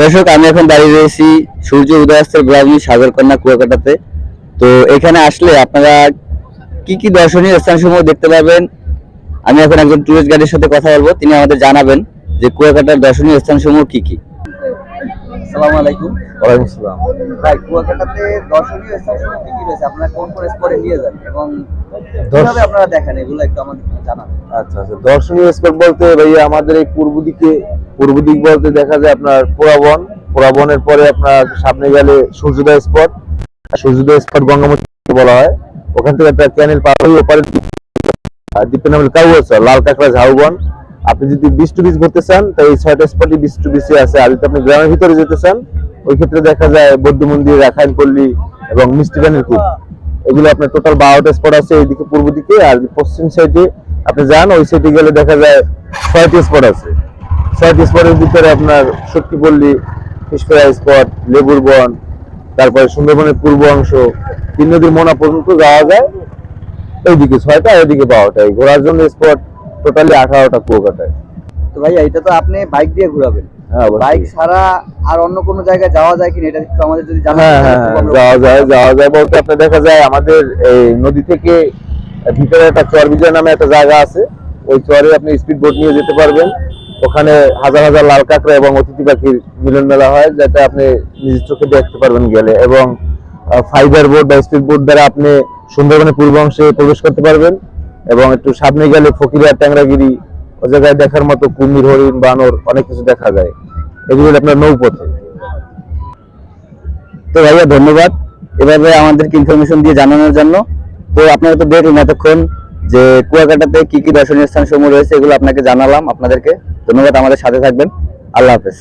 দর্শক আমি এখন দাঁড়িয়ে রয়েছি সূর্য উদয়াস্তের গ্রামী সাগরকন্যা কুয়াকাটাতে। তো এখানে আসলে আপনারা কি কি দর্শনীয় স্থানসমূহ দেখতে পাবেন? আমি এখন একজন টুরিস্ট গাইডের সাথে কথা বলব। তিনি আমাদের জানাবেন যে কুয়াকাটার দর্শনীয় স্থানসমূহ কি কি। আসসালামু আলাইকুম। ওয়ালাইকুম আসসালাম ভাই কুয়াকাটাতে দর্শনীয় স্থানসমূহ কি কি রয়েছে? আপনারা কোন কোন স্পটে নিয়ে যান এবং কীভাবে আপনারা দেখেন? এগুলো একটু আমাদের জানান। আচ্ছা আচ্ছা। দর্শনীয় স্পট বলতে ভাইয়া আমাদের এই পূর্ব দিকে পূর্ব দিক বলতে দেখা যায় আপনার পোড়াবন পোড়াবনের পরে আপনার সামনে গেলে সূর্যোদয় স্পট সূর্যোদয় স্পট গঙ্গামতি বলা হয়। ওখান থেকে একটা ক্যানেল পার হয়ে ওপারে দ্বীপের নাম কাউয়াচর লাল কাঁকড়া ঝাউবন। আপনি যদি বিচ টু বিচ ঘুরতে চান তো এই ছয়টা স্পটই বিচ টু বিচে আছে। আর যদি আপনি গ্রামের ভিতরে যেতে চান, ওই ক্ষেত্রে দেখা যায় বৌদ্ধ মন্দির রাখাইন পল্লী এবং মিষ্টি গানের কূপ। এগুলো আপনার টোটাল বারোটা স্পট আছে এইদিকে পূর্ব দিকে। আর পশ্চিম সাইডে আপনি যান, ওই সাইডে গেলে দেখা যায় ছয়টি স্পট আছে। ছয়টি স্পটের ভিতরে আপনার শক্তিপল্লী ফিসফেরা স্পট লেবুর বন তারপরে সুন্দরবনের পূর্ব অংশ তিন নদীর মোনা পর্যন্ত যাওয়া যায়। এইদিকে ছয়টা ওইদিকে বারোটা। এই ঘোরার জন্য স্পট টোটালি আঠারোটা কুয়াকাটায় তো ভাইয়া এটা তো আপনি বাইক দিয়ে ঘোরাবেন। হ্যাঁ বাইক ছাড়া আর অন্য কোনো জায়গায় যাওয়া যায় কিনা এটা একটু আমাদের যদি হ্যাঁ হ্যাঁ হ্যাঁ, যাওয়া যায় যাওয়া যায় বলতে আপনার দেখা যায় আমাদের এই নদী থেকে ভিতরে একটা চর বিজয় নামে একটা জায়গা আছে। ওই চরে আপনি স্পিড বোট নিয়ে যেতে পারবেন। ওখানে হাজার হাজার লাল কাঁকড়া এবং অতিথি পাখির মিলন মেলা হয়, যেটা আপনি নিজের চোখে দেখতে পারবেন গেলে। এবং ফাইবার বোট বা স্পিড বোট দ্বারা আপনি সুন্দরবনের পূর্ব অংশে প্রবেশ করতে পারবেন এবং একটু সামনে গেলে ফকিরিয়া ট্যাংরাগিরি ও জায়গায় দেখার মতো কুমির, হরিণ, বানর অনেক কিছু দেখা যায়। এগুলো আপনার নৌপথে। তো ভাইয়া, ধন্যবাদ। এভাবে আমাদেরকে ইনফরমেশন দিয়ে জানানোর জন্য। তো আপনারা তো দেখলেন এতক্ষণ যে কুয়াকাটাতে কি কি দর্শনীয় স্থান সমূহ রয়েছে, এগুলো আপনাকে জানালাম আপনাদেরকে। ধন্যবাদ আমাদের সাথে থাকবেন। আল্লাহ হাফেজ।